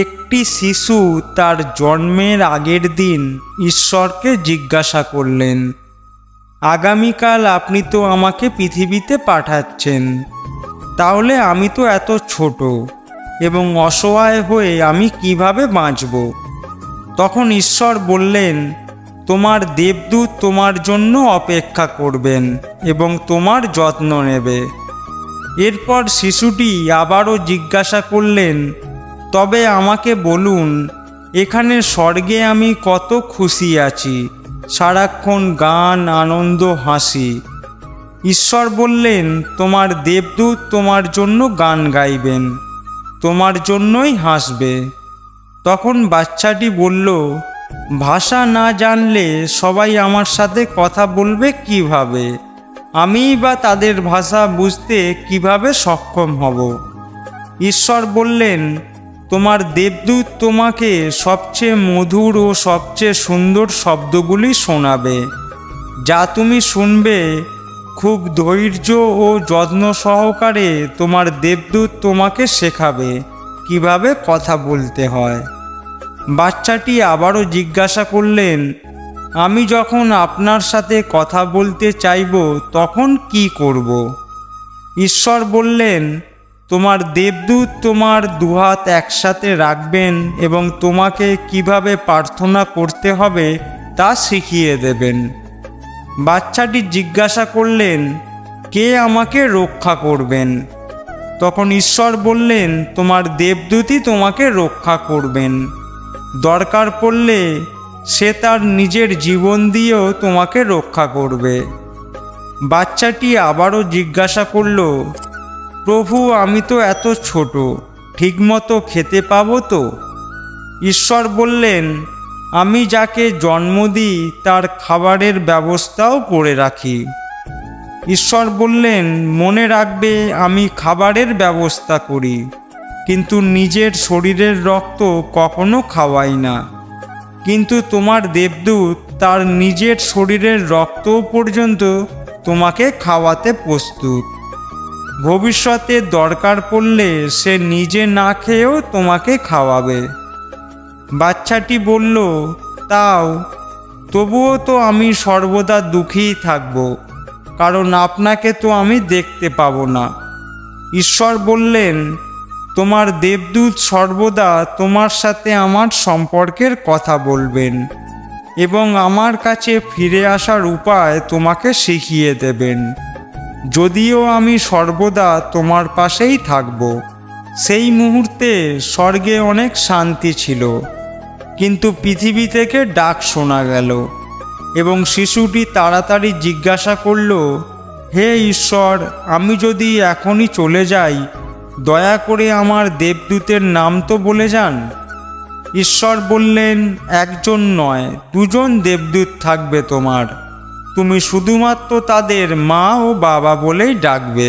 একটি শিশু তার জন্মের আগের দিন ঈশ্বরকে জিজ্ঞাসা করলেন, আগামীকাল আপনি তো আমাকে পৃথিবীতে পাঠাচ্ছেন, তাহলে আমি তো এত ছোট এবং অসহায় হয়ে আমি কীভাবে বাঁচব? তখন ঈশ্বর বললেন, তোমার দেবদূত তোমার জন্য অপেক্ষা করবেন এবং তোমার যত্ন নেবে। এরপর শিশুটি আবারও জিজ্ঞাসা করলেন তবে আমাকে বলুন, এখানে স্বর্গে আমি কত খুশি আছি, সারাক্ষণ গান, আনন্দ, হাসি। ঈশ্বর বললেন, তোমার দেবদূত তোমার জন্য গান গাইবেন, তোমার জন্যই হাসবে। তখন বাচ্চাটি বলল, ভাষা না জানলে সবাই আমার সাথে কথা বলবে কীভাবে? আমিই বা তাদের ভাষা বুঝতে কীভাবে সক্ষম হব? ঈশ্বর বললেন তোমার দেবদূত তোমাকে সবচেয়ে মধুর ও সবচেয়ে সুন্দর শব্দগুলি শোনাবে, যা তুমি শুনবে। খুব ধৈর্য ও যত্ন সহকারে তোমার দেবদূত তোমাকে শেখাবে কীভাবে কথা বলতে হয়। বাচ্চাটি আবারও জিজ্ঞাসা করলেন, আমি যখন আপনার সাথে কথা বলতে চাইব তখন কি করব? ঈশ্বর বললেন তোমার দেবদূত তোমার দুহাত একসাথে রাখবেন এবং তোমাকে কীভাবে প্রার্থনা করতে হবে তা শিখিয়ে দেবেন। বাচ্চাটি জিজ্ঞাসা করলেন, কে আমাকে রক্ষা করবেন? তখন ঈশ্বর বললেন, তোমার দেবদূতই তোমাকে রক্ষা করবেন। দরকার পড়লে সে তার নিজের জীবন দিয়েও তোমাকে রক্ষা করবে। বাচ্চাটি আবারও জিজ্ঞাসা করল প্রভু, আমি তো এত ছোট, ঠিকমতো খেতে পাবো তো? ঈশ্বর বললেন, আমি যাকে জন্ম দিই, তার খাবারের ব্যবস্থাও করে রাখি। ঈশ্বর বললেন, মনে রাখবে, আমি খাবারের ব্যবস্থা করি, কিন্তু নিজের শরীরের রক্ত কখনো খাওয়াই না। কিন্তু তোমার দেবদূত, তার নিজের শরীরের রক্ত পর্যন্ত তোমাকে খাওয়াতে প্রস্তুত। ভবিষ্যতে দরকার পড়লে সে নিজে না খেয়েও তোমাকে খাওয়াবে। বাচ্চাটি বলল, তাও, তবুও তো আমি সর্বদা দুঃখীই থাকব, কারণ আপনাকে তো আমি দেখতে পাবো না। ঈশ্বর বললেন, তোমার দেবদূত সর্বদা তোমার সাথে আমার সম্পর্কের কথা বলবেন এবং আমার কাছে ফিরে আসার উপায় তোমাকে শিখিয়ে দেবেন। যদিও আমি সর্বদা তোমার পাশেই থাকব। সেই মুহূর্তে স্বর্গে অনেক শান্তি ছিল। কিন্তু পৃথিবী থেকে ডাক শোনা গেল এবং শিশুটি তাড়াতাড়ি জিজ্ঞাসা করল, হে ঈশ্বর, আমি যদি এখনই চলে যাই, দয়া করে আমার দেবদূতের নাম তো বলে যান? ঈশ্বর বললেন, একজন নয়, দুজন দেবদূত থাকবে তোমার। তুমি শুধুমাত্র তাদের মা ও বাবা বলেই ডাকবে।